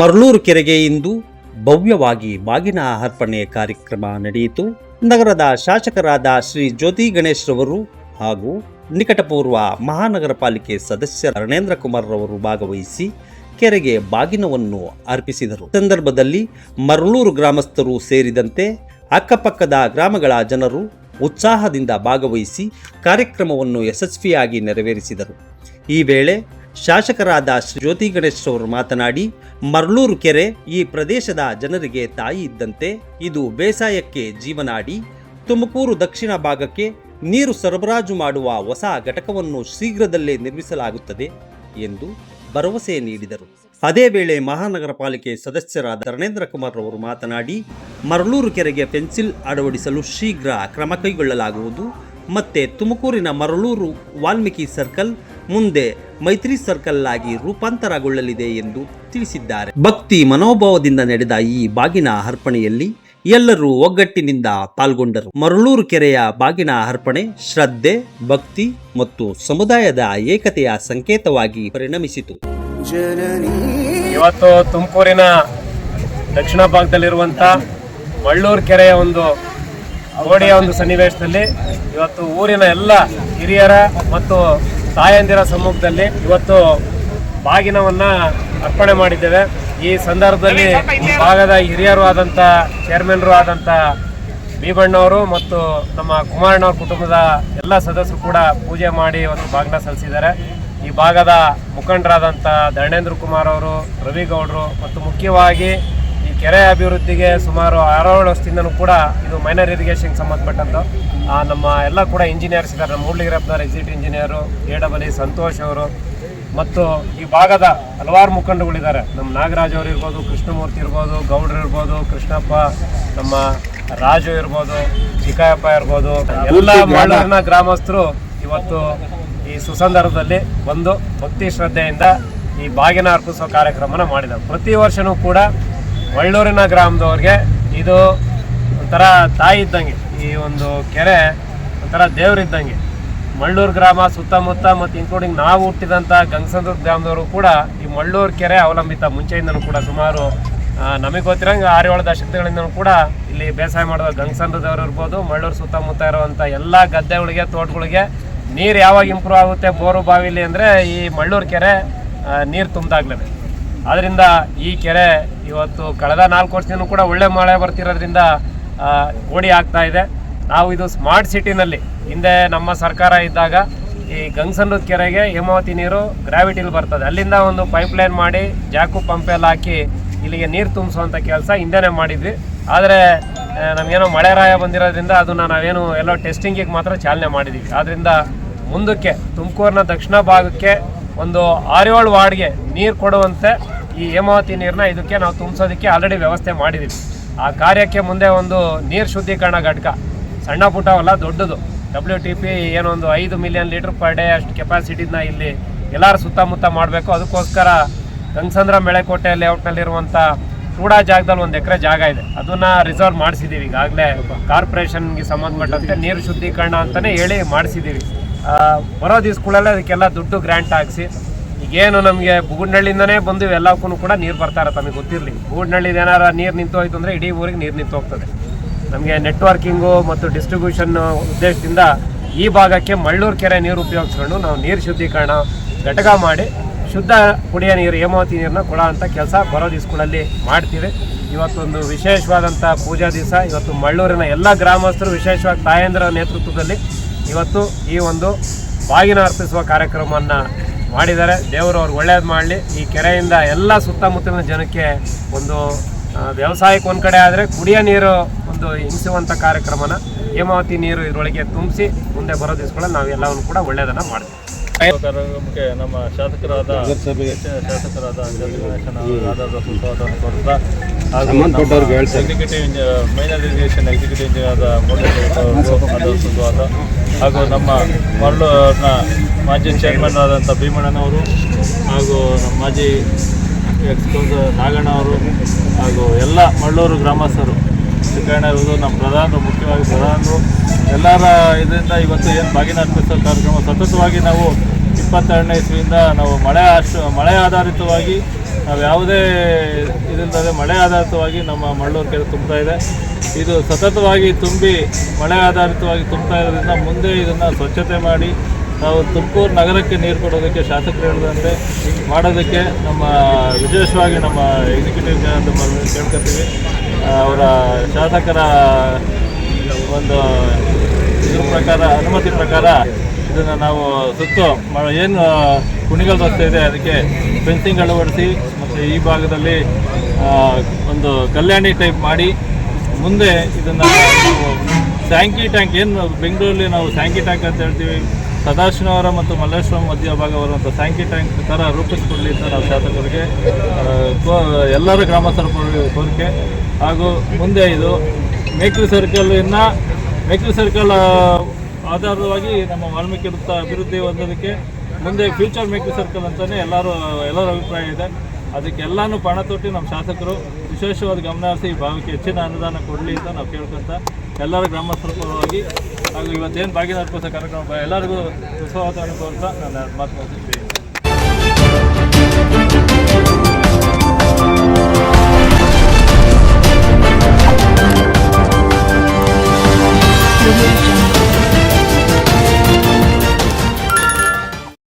ಮರಳೂರು ಕೆರೆಗೆ ಇಂದು ಭವ್ಯವಾಗಿ ಬಾಗಿನ ಅರ್ಪಣೆ ಕಾರ್ಯಕ್ರಮ ನಡೆಯಿತು. ನಗರದ ಶಾಸಕರಾದ ಶ್ರೀ ಜ್ಯೋತಿ ಗಣೇಶ್ ರವರು ಹಾಗೂ ನಿಕಟಪೂರ್ವ ಮಹಾನಗರ ಪಾಲಿಕೆ ಸದಸ್ಯ ರಣೇಂದ್ರ ಕುಮಾರ್ ರವರು ಭಾಗವಹಿಸಿ ಕೆರೆಗೆ ಬಾಗಿನವನ್ನು ಅರ್ಪಿಸಿದರು. ಸಂದರ್ಭದಲ್ಲಿ ಮರಳೂರು ಗ್ರಾಮಸ್ಥರು ಸೇರಿದಂತೆ ಅಕ್ಕಪಕ್ಕದ ಗ್ರಾಮಗಳ ಜನರು ಉತ್ಸಾಹದಿಂದ ಭಾಗವಹಿಸಿ ಕಾರ್ಯಕ್ರಮವನ್ನು ಯಶಸ್ವಿಯಾಗಿ ನೆರವೇರಿಸಿದರು. ಈ ವೇಳೆ ಶಾಸಕರಾದ ಶ್ರೀ ಜ್ಯೋತಿ ಗಣೇಶ್ ಅವರು ಮಾತನಾಡಿ, ಮರ್ಲೂರು ಕೆರೆ ಈ ಪ್ರದೇಶದ ಜನರಿಗೆ ತಾಯಿ ಇದ್ದಂತೆ ಇದು ಬೇಸಾಯಕ್ಕೆ ಜೀವನಾಡಿ, ತುಮಕೂರು ದಕ್ಷಿಣ ಭಾಗಕ್ಕೆ ನೀರು ಸರಬರಾಜು ಮಾಡುವ ಹೊಸ ಘಟಕವನ್ನು ಶೀಘ್ರದಲ್ಲೇ ನಿರ್ಮಿಸಲಾಗುತ್ತದೆ ಎಂದು ಭರವಸೆ ನೀಡಿದರು. ಅದೇ ವೇಳೆ ಮಹಾನಗರ ಪಾಲಿಕೆ ಸದಸ್ಯರಾದ ಧರಣೇಂದ್ರ ಕುಮಾರ್ ಅವರು ಮಾತನಾಡಿ ಮರಳೂರು ಕೆರೆಗೆ ಪೆನ್ಸಿಲ್ ಅಳವಡಿಸಲು ಶೀಘ್ರ ಕ್ರಮ ಕೈಗೊಳ್ಳಲಾಗುವುದು. ಮತ್ತೆ ತುಮಕೂರಿನ ಮರಳೂರು ವಾಲ್ಮೀಕಿ ಸರ್ಕಲ್ ಮುಂದೆ ಮೈತ್ರಿ ಸರ್ಕಲ್ ಆಗಿ ರೂಪಾಂತರಗೊಳ್ಳಲಿದೆ ಎಂದು ತಿಳಿಸಿದ್ದಾರೆ. ಭಕ್ತಿ ಮನೋಭಾವದಿಂದ ನಡೆದ ಈ ಬಾಗಿನ ಅರ್ಪಣೆಯಲ್ಲಿ ಎಲ್ಲರೂ ಒಗ್ಗಟ್ಟಿನಿಂದ ಪಾಲ್ಗೊಂಡರು. ಮರಳೂರು ಕೆರೆಯ ಬಾಗಿನ ಅರ್ಪಣೆ ಶ್ರದ್ಧೆ ಭಕ್ತಿ ಮತ್ತು ಸಮುದಾಯದ ಏಕತೆಯ ಸಂಕೇತವಾಗಿ ಪರಿಣಮಿಸಿತು. ಇವತ್ತು ತುಮಕೂರಿನ ದಕ್ಷಿಣ ಭಾಗದಲ್ಲಿರುವಂಥ ಮಳ್ಳೂರು ಕೆರೆಯ ಒಂದು ಓಡಿಯ ಒಂದು ಸನ್ನಿವೇಶದಲ್ಲಿ ಇವತ್ತು ಊರಿನ ಎಲ್ಲ ಹಿರಿಯರ ಮತ್ತು ತಾಯಂದಿರ ಸಮ್ಮುಖದಲ್ಲಿ ಇವತ್ತು ಬಾಗಿನವನ್ನ ಅರ್ಪಣೆ ಮಾಡಿದ್ದೇವೆ. ಈ ಸಂದರ್ಭದಲ್ಲಿ ಈ ಭಾಗದ ಹಿರಿಯರು ಆದಂಥ ಚೇರ್ಮನ್ರು ಆದಂಥ ಭೀಮಣ್ಣವರು ಮತ್ತು ನಮ್ಮ ಕುಮಾರಣ್ಣವ್ರ ಕುಟುಂಬದ ಎಲ್ಲ ಸದಸ್ಯರು ಕೂಡ ಪೂಜೆ ಮಾಡಿ ಒಂದು ಭಾಗನ ಸಲ್ಲಿಸಿದ್ದಾರೆ. ಈ ಭಾಗದ ಮುಖಂಡರಾದಂಥ ಧರ್ಣೇಂದ್ರ ಕುಮಾರ್ ಅವರು, ರವಿಗೌಡರು ಮತ್ತು ಮುಖ್ಯವಾಗಿ ಕೆರೆ ಅಭಿವೃದ್ಧಿಗೆ ಸುಮಾರು ಆರೋಳು ವರ್ಷದಿಂದನೂ ಕೂಡ ಇದು ಮೈನರ್ ಇರಿಗೇಷನ್ಗೆ ಸಂಬಂಧಪಟ್ಟಂಥ ಆ, ನಮ್ಮ ಎಲ್ಲ ಕೂಡ ಇಂಜಿನಿಯರ್ಸ್ ಇದ್ದಾರೆ. ನಮ್ಮ ಮುರಳಿಗಿರಪ್ಪನವ್ರು exit engineer A double E Santosh ಅವರು ಮತ್ತು ಈ ಭಾಗದ ಹಲವಾರು ಮುಖಂಡಗಳಿದ್ದಾರೆ ನಮ್ಮ ನಾಗರಾಜ್ ಅವರು ಇರ್ಬೋದು ಕೃಷ್ಣಮೂರ್ತಿ ಇರ್ಬೋದು ಗೌಡ್ರು ಇರ್ಬೋದು ಕೃಷ್ಣಪ್ಪ ನಮ್ಮ ರಾಜು ಇರ್ಬೋದು ಚಿಕ್ಕಯ್ಯಪ್ಪ ಇರ್ಬೋದು ಎಲ್ಲ ಮಳ್ಳೂರಿನ ಗ್ರಾಮಸ್ಥರು ಇವತ್ತು ಈ ಸುಸಂದರ್ಭದಲ್ಲಿ ಬಂದು ಭಕ್ತಿ ಶ್ರದ್ಧೆಯಿಂದ ಈ ಬಾಗಿನ ಅರ್ಪಿಸೋ ಕಾರ್ಯಕ್ರಮನ ಮಾಡಿದ್ದಾರೆ. ಪ್ರತಿ ವರ್ಷನೂ ಕೂಡ ಮಳ್ಳೂರಿನ ಗ್ರಾಮದವ್ರಿಗೆ ಇದು ಒಂಥರ ತಾಯಿ ಇದ್ದಂಗೆ, ಈ ಒಂದು ಕೆರೆ ಒಂಥರ ದೇವರಿದ್ದಂಗೆ ಮಳ್ಳೂರು ಗ್ರಾಮ ಸುತ್ತಮುತ್ತ ಮತ್ತು ಇನ್ಕ್ಲೂಡಿಂಗ್ ನಾವು ಹುಟ್ಟಿದಂಥ ಗಂಗಸಂದ್ರ ಗ್ರಾಮದವರು ಕೂಡ ಈ ಮಳ್ಳೂರು ಕೆರೆ ಅವಲಂಬಿತ ಮುಂಚೆಯಿಂದನೂ ಕೂಡ ಸುಮಾರು ನಮಗೆ ಗೊತ್ತಿರಂಗೆ ಆರು ಏಳು ದಶಕಗಳಿಂದನೂ ಕೂಡ ಇಲ್ಲಿ ಬೇಸಾಯ ಮಾಡಿದ ಗಂಗಸಂದ್ರದವರು ಇರ್ಬೋದು, ಮಳ್ಳೂರು ಸುತ್ತಮುತ್ತ ಇರುವಂಥ ಎಲ್ಲ ಗದ್ದೆಗಳಿಗೆ, ತೋಟಗಳಿಗೆ ನೀರು ಯಾವಾಗ ಇಂಪ್ರೂವ್ ಆಗುತ್ತೆ ಬೋರು ಬಾವಿಲಿ ಅಂದರೆ ಈ ಮಳ್ಳೂರು ಕೆರೆ ನೀರು ತುಂಬ್ದಾಗ್ಲೇ ಆದ್ದರಿಂದ ಈ ಕೆರೆ ಇವತ್ತು ಕಳೆದ ನಾಲ್ಕು ವರ್ಷದಿಂದ ಕೂಡ ಒಳ್ಳೆ ಮಳೆ ಬರ್ತಿರೋದ್ರಿಂದ ಓಡಿ ಆಗ್ತಾ ಇದೆ. ನಾವು ಇದು ಸ್ಮಾರ್ಟ್ ಸಿಟಿನಲ್ಲಿ ಹಿಂದೆ ನಮ್ಮ ಸರ್ಕಾರ ಇದ್ದಾಗ ಈ ಗಂಗಸಂದ್ರದ ಕೆರೆಗೆ ಹೇಮಾವತಿ ನೀರು ಗ್ರಾವಿಟಿಲಿ ಬರ್ತದೆ. ಅಲ್ಲಿಂದ ಒಂದು ಪೈಪ್ ಲೈನ್ ಮಾಡಿ ಜಾಕು ಪಂಪೆಲ್ಲ ಹಾಕಿ ಇಲ್ಲಿಗೆ ನೀರು ತುಂಬಿಸುವಂಥ ಕೆಲಸ ಹಿಂದೆನೇ ಮಾಡಿದ್ವಿ. ಆದರೆ ನಮಗೇನೋ ಮಳೆ ರಾಯ ಬಂದಿರೋದ್ರಿಂದ ಅದನ್ನು ನಾವೇನು ಎಲ್ಲೋ ಟೆಸ್ಟಿಂಗಿಗೆ ಮಾತ್ರ ಚಾಲನೆ ಮಾಡಿದ್ವಿ. ಆದ್ದರಿಂದ ಮುಂದಕ್ಕೆ ತುಮಕೂರಿನ ದಕ್ಷಿಣ ಭಾಗಕ್ಕೆ ಒಂದು ಆರೇಳು ವಾರ್ಡ್ಗೆ ನೀರು ಕೊಡುವಂತೆ ಈ ಹೇಮಾವತಿ ನೀರನ್ನ ಇದಕ್ಕೆ ನಾವು ತುಂಬಿಸೋದಕ್ಕೆ ಆಲ್ರೆಡಿ ವ್ಯವಸ್ಥೆ ಮಾಡಿದ್ದೀವಿ ಆ ಕಾರ್ಯಕ್ಕೆ ಮುಂದೆ ಒಂದು ನೀರು ಶುದ್ಧೀಕರಣ ಘಟಕ. ಸಣ್ಣ ಪುಟ್ಟವಲ್ಲ, ದೊಡ್ಡದು. ಡಬ್ಲ್ಯೂ ಟಿ ಪಿ ಏನೊಂದು ಐದು ಮಿಲಿಯನ್ ಲೀಟರ್ ಪರ್ ಡೇ ಅಷ್ಟು ಕೆಪಾಸಿಟಿನ ಇಲ್ಲಿ ಎಲ್ಲರ ಸುತ್ತಮುತ್ತ ಮಾಡಬೇಕು. ಅದಕ್ಕೋಸ್ಕರ ಗಂಗಸಂದ್ರ ಮೆಳೆಕೋಟೆ ಲೇಔಟ್ನಲ್ಲಿರುವಂಥ ಕೂಡ ಜಾಗದಲ್ಲಿ ಒಂದು ಎಕರೆ ಜಾಗ ಇದೆ. ಅದನ್ನ ರಿಸರ್ವ್ ಮಾಡಿಸಿದ್ದೀವಿ ಈಗಾಗಲೇ ಕಾರ್ಪೊರೇಷನ್ಗೆ ಸಂಬಂಧಪಟ್ಟಂತೆ ನೀರು ಶುದ್ಧೀಕರಣ ಅಂತಲೇ ಹೇಳಿ ಮಾಡಿಸಿದ್ದೀವಿ ಬರೋ ದಿವ್ಸಗಳಲ್ಲೇ ಅದಕ್ಕೆಲ್ಲ ದುಡ್ಡು ಗ್ರ್ಯಾಂಟ್ ಹಾಕ್ಸಿ, ಈಗೇನು ನಮಗೆ ಬುಗುಡ್ನಳ್ಳಿಯಿಂದನೇ ಬಂದು ಎಲ್ಲಕ್ಕೂ ಕೂಡ ನೀರು ಬರ್ತಾ ಇರತ್ತೆ, ನಮಗೆ ಗೊತ್ತಿರಲಿ. ಬುಗುಡ್ನಳ್ಳಿದ ಏನಾರ ನೀರು ನಿಂತು ಹೋಯ್ತು ಅಂದರೆ ಇಡೀ ಊರಿಗೆ ನೀರು ನಿಂತು ಹೋಗ್ತದೆ ನಮಗೆ ನೆಟ್ವರ್ಕಿಂಗು ಮತ್ತು ಡಿಸ್ಟ್ರಿಬ್ಯೂಷನ್ ಉದ್ದೇಶದಿಂದ ಈ ಭಾಗಕ್ಕೆ ಮಳ್ಳೂರು ಕೆರೆ ನೀರು ಉಪಯೋಗಿಸ್ಕೊಂಡು ನಾವು ನೀರು ಶುದ್ಧೀಕರಣ ಘಟಕ ಮಾಡಿ ಶುದ್ಧ ಕುಡಿಯೋ ನೀರು, ಹೇಮಾವತಿ ನೀರನ್ನ ಕೊಡೋ ಅಂಥ ಕೆಲಸ ಬರೋ ದಿವಸಗಳಲ್ಲಿ ಮಾಡ್ತೀವಿ. ಇವತ್ತೊಂದು ವಿಶೇಷವಾದಂಥ ಪೂಜಾ ದಿವಸ, ಇವತ್ತು ಮಳ್ಳೂರಿನ ಎಲ್ಲ ಗ್ರಾಮಸ್ಥರು ವಿಶೇಷವಾಗಿ ತಾಯೇಂದ್ರ ನೇತೃತ್ವದಲ್ಲಿ ಇವತ್ತು ಈ ಒಂದು ಬಾಗಿನ ಅರ್ಪಿಸುವ ಕಾರ್ಯಕ್ರಮವನ್ನು ಮಾಡಿದ್ದಾರೆ. ದೇವರು ಅವ್ರಿಗೆ ಒಳ್ಳೇದು ಮಾಡಲಿ. ಈ ಕೆರೆಯಿಂದ ಎಲ್ಲ ಸುತ್ತಮುತ್ತಲಿನ ಜನಕ್ಕೆ ಒಂದು ವ್ಯವಸಾಯಕ್ಕೆ ಒಂದು ಕಡೆ ಆದರೆ ಕುಡಿಯೋ ನೀರು ಒಂದು ಹಿಂಸುವಂಥ ಕಾರ್ಯಕ್ರಮನ ಹೇಮಾವತಿ ನೀರು ಇದರೊಳಗೆ ತುಂಬಿಸಿ ಮುಂದೆ ಬರೋ ದಿವಸಗಳಲ್ಲಿ ನಾವು ಎಲ್ಲವನ್ನು ಕೂಡ ಒಳ್ಳೆಯದನ್ನು ಮಾಡ್ತೀವಿ. ಕಾರ್ಯಕ್ರಮಕ್ಕೆ ನಮ್ಮ ಶಾಸಕರಾದ ಶಾಸಕರಾದ ಗಣೇಶನ ಆಧಾರದ ಹಾಗೂ executive minor irrigation executive engineer ಅವರು ಆಧಾರ ಹಾಗೂ ನಮ್ಮ ಮರಳೂರಿನ ಮಾಜಿ ಚೇರ್ಮನ್ ಆದಂಥ ಭೀಮಣ್ಣನವರು ಹಾಗೂ ನಮ್ಮ ಮಾಜಿ ಎಕ್ಸ್ ನಾಗಣ್ಣ ಅವರು ಹಾಗೂ ಎಲ್ಲ ಮಳ್ಳೂರು ಗ್ರಾಮಸ್ಥರು. ಕಾರಣ ಇರುವುದು ನಮ್ಮ ಪ್ರಧಾನರು ಮುಖ್ಯವಾಗಿ ಪ್ರಧಾನರು. ಎಲ್ಲರ ಇದರಿಂದ ಇವತ್ತು ಏನು ಬಾಗಿನ ಅರ್ಪಿಸೋ ಕಾರ್ಯಕ್ರಮ ಸತತವಾಗಿ ನಾವು ಇಪ್ಪತ್ತೆರಡನೇ ಇಸ್ವಿಯಿಂದ ನಾವು ಮಳೆ ಆಶ್ರ ಮಳೆ ಆಧಾರಿತವಾಗಿ ನಾವು ಯಾವುದೇ ಇದರಿಂದಲೇ ಮಳೆ ಆಧಾರಿತವಾಗಿ ನಮ್ಮ ಮಳ್ಳೂರು ಕೆರೆ ತುಂಬ್ತಾ ಇದೆ. ಇದು ಸತತವಾಗಿ ತುಂಬಿ ಮಳೆ ಆಧಾರಿತವಾಗಿ ತುಂಬ್ತಾ ಇರೋದ್ರಿಂದ ಮುಂದೆ ಇದನ್ನು ಸ್ವಚ್ಛತೆ ಮಾಡಿ ನಾವು ತುಮಕೂರು ನಗರಕ್ಕೆ ನೀರು ಕೊಡೋದಕ್ಕೆ ಶಾಸಕರು ಹೇಳಿದಂತೆ ಮಾಡೋದಕ್ಕೆ ನಮ್ಮ ವಿಶೇಷವಾಗಿ ನಮ್ಮ ಎಕ್ಸಿಕ್ಯೂಟಿವ್ ಅಂತ ಕೇಳ್ಕೊತೀವಿ. ಅವರ ಶಾಸಕರ ಒಂದು ಇದ್ರ ಪ್ರಕಾರ, ಅನುಮತಿ ಪ್ರಕಾರ ಇದನ್ನು ನಾವು ಸುತ್ತು ಏನು ಕುಣಿಗಲ್ ರಸ್ತೆ ಇದೆ, ಅದಕ್ಕೆ ಫೆನ್ಸಿಂಗ್ ಅಳವಡಿಸಿ, ಮತ್ತು ಈ ಭಾಗದಲ್ಲಿ ಒಂದು ಕಲ್ಯಾಣಿ ಟೈಪ್ ಮಾಡಿ, ಮುಂದೆ ಇದನ್ನು ಸ್ಯಾಂಕಿ ಟ್ಯಾಂಕ್ ಏನು ಬೆಂಗಳೂರಲ್ಲಿ ನಾವು ಸ್ಯಾಂಕಿ ಟ್ಯಾಂಕ್ ಅಂತ ಹೇಳ್ತೀವಿ ಸದಾಶಿವರ ಮತ್ತು ಮಲ್ಲೇಶ್ವರಂ ಮಧ್ಯ ಭಾಗ ಬರುವಂಥ ಸ್ಯಾಂಕಿ ಟ್ಯಾಂಕ್ ಥರ ರೂಪಿಸ್ಕೊಡ್ಲಿ ಅಂತ ನಾವು ಶಾಸಕರಿಗೆ ಎಲ್ಲರ ಗ್ರಾಮಸ್ಥರ ಕೋರಿಕೆ. ಹಾಗೂ ಮುಂದೆ ಇದು ಮೇಕ್ರಿ ಸರ್ಕಲ್ ಇನ್ನು ಮೇಕ್ರಿ ಸರ್ಕಲ್ ಆಧಾರವಾಗಿ ನಮ್ಮ ವಾಲ್ಮೀಕಿ ವೃತ್ತ ಅಭಿವೃದ್ಧಿ ಹೊಂದೋದಕ್ಕೆ ಮುಂದೆ ಫ್ಯೂಚರ್ ಮೇಕಿಂಗ್ ಸರ್ಕಲ್ ಅಂತಲೇ ಎಲ್ಲರೂ, ಎಲ್ಲರ ಅಭಿಪ್ರಾಯ ಇದೆ. ಅದಕ್ಕೆಲ್ಲಾನು ಪಣ ತೊಟ್ಟು ನಮ್ಮ ಶಾಸಕರು. ವಿಶೇಷವಾದ ಗಮನ ಹರಿಸಿ ಈ ಭಾಗಕ್ಕೆ ಹೆಚ್ಚಿನ ಅನುದಾನ ಕೊಡಲಿ ಅಂತ ನಾವು ಕೇಳ್ಕೊಂತ ಎಲ್ಲರ ಗ್ರಾಮಸ್ಥರ ಪರವಾಗಿ ಹಾಗೂ ಇವತ್ತೇನು ಭಾಗ್ಯದ ಅರ್ಪಿಸೋ ಕಾರ್ಯಕ್ರಮ, ಎಲ್ಲರಿಗೂ ಸುಸ್ವಾಗತವನ್ನು ಕೋರ್ತಾ ನಾನು ಮಾತು